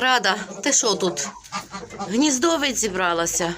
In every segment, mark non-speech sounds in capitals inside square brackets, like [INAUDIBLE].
Рада, ти що тут? Гніздовець зібралася.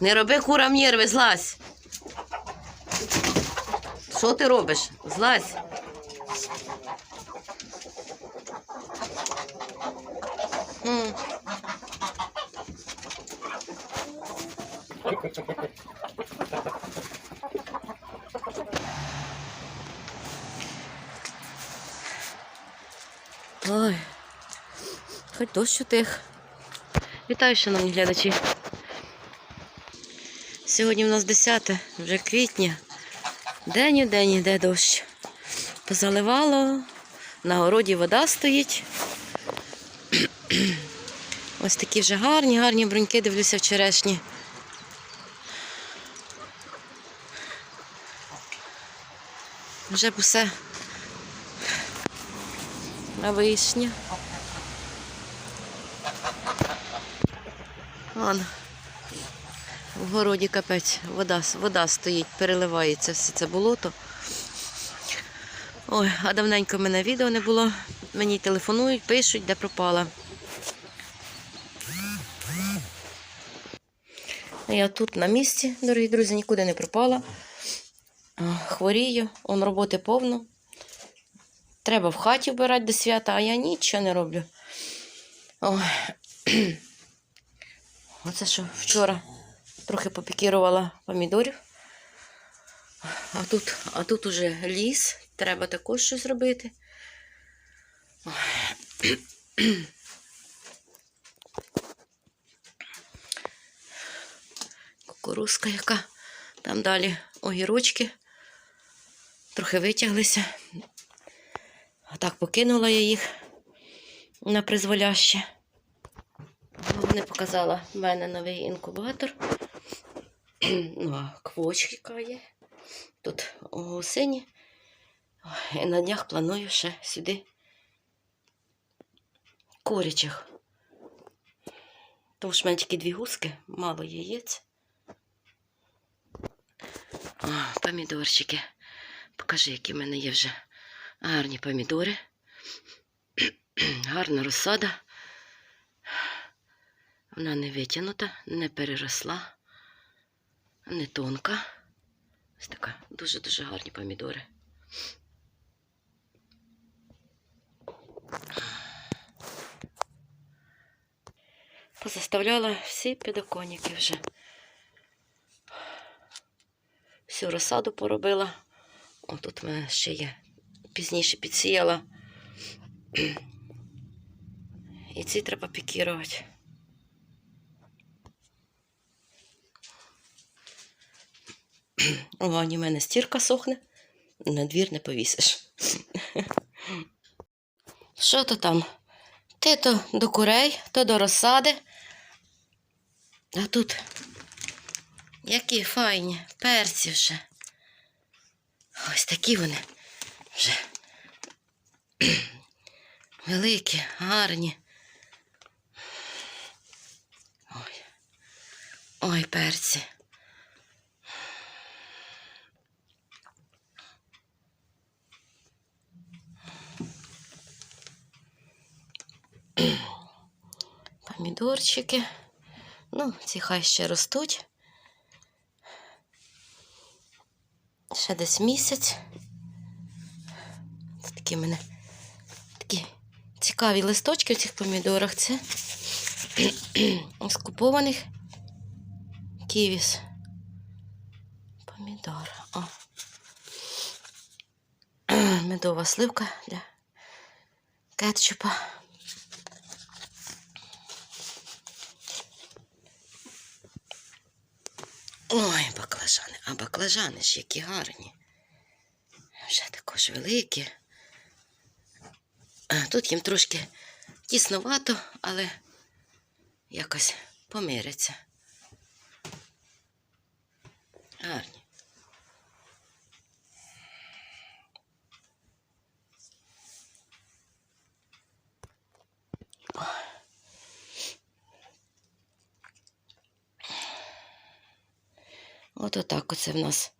Не роби курам нерви, злазь. Що ти робиш? Злазь. Ой, хоч дощ утих. Вітаю, шановні глядачі. Сьогодні в нас 10 вже квітня. День у день йде дощ. Позаливало, на городі вода стоїть. [CLEARS THROAT] Ось такі вже гарні, гарні бруньки, дивлюся в черешні. Вже б усе на вишня. Вон. В городі капець, вода, вода стоїть, переливається все це болото. Ой, а давненько в мене відео не було. Мені телефонують, пишуть, де пропала. Я тут на місці, дорогі друзі, нікуди не пропала. Хворію, он роботи повно. Треба в хаті вбирати до свята, а я нічого не роблю. Ой. Оце що вчора трохи попікірувала помідорів. А тут, а тут уже ліс, треба також щось робити. Кукурузка яка. Там далі огірочки. Трохи витяглися. А так покинула я їх на призволяще. Не показала в мене новий інкубатор. [CLEARS THROAT] Ну, а квочка є. Тут гусині. І на днях планую ще сюди курячих. Тому що в мене тільки дві гуски, мало яєць. О, помідорчики. Покажи, які в мене є вже гарні помідори. [CLEARS THROAT] Гарна розсада. Вона не витягнута, не переросла, не тонка. Ось така дуже-дуже гарні помідори. Позаставляла всі підоконники вже. Всю розсаду поробила. О, тут в мене ще є. Пізніше підсіяла. І ці треба пікірувати. О, вані в мене стірка сохне, на двір не повісиш. Що то там? Ти то до курей, то до розсади. А тут які файні перці вже. Ось такі вони вже великі, гарні. Ой, ой, перці. Помідорчики. Ну, ці хай ще ростуть. Ще десь місяць. Це такі мене такі цікаві листочки в цих помідорах. Це [CLEARS THROAT] з ківіс. Помідор. О. [CLEARS THROAT] Медова сливка для кетчупа. Ой, баклажани, а баклажани ж які гарні. Вже також великі. А, Тут їм трошки тісновато, але якось помиряться. Гарні. От отак оце в нас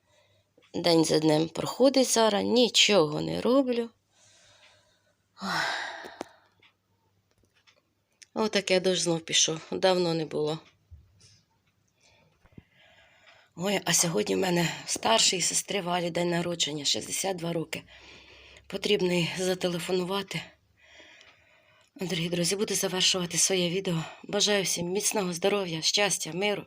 день за днем проходить зараз, нічого не роблю. Ой. Отаке дощ знов пішов. Давно не було. Ой, а сьогодні в мене в старшої сестри Валі день народження, 62 роки. Потрібно їй зателефонувати. Дорогі друзі, буду завершувати своє відео. Бажаю всім міцного здоров'я, щастя, миру.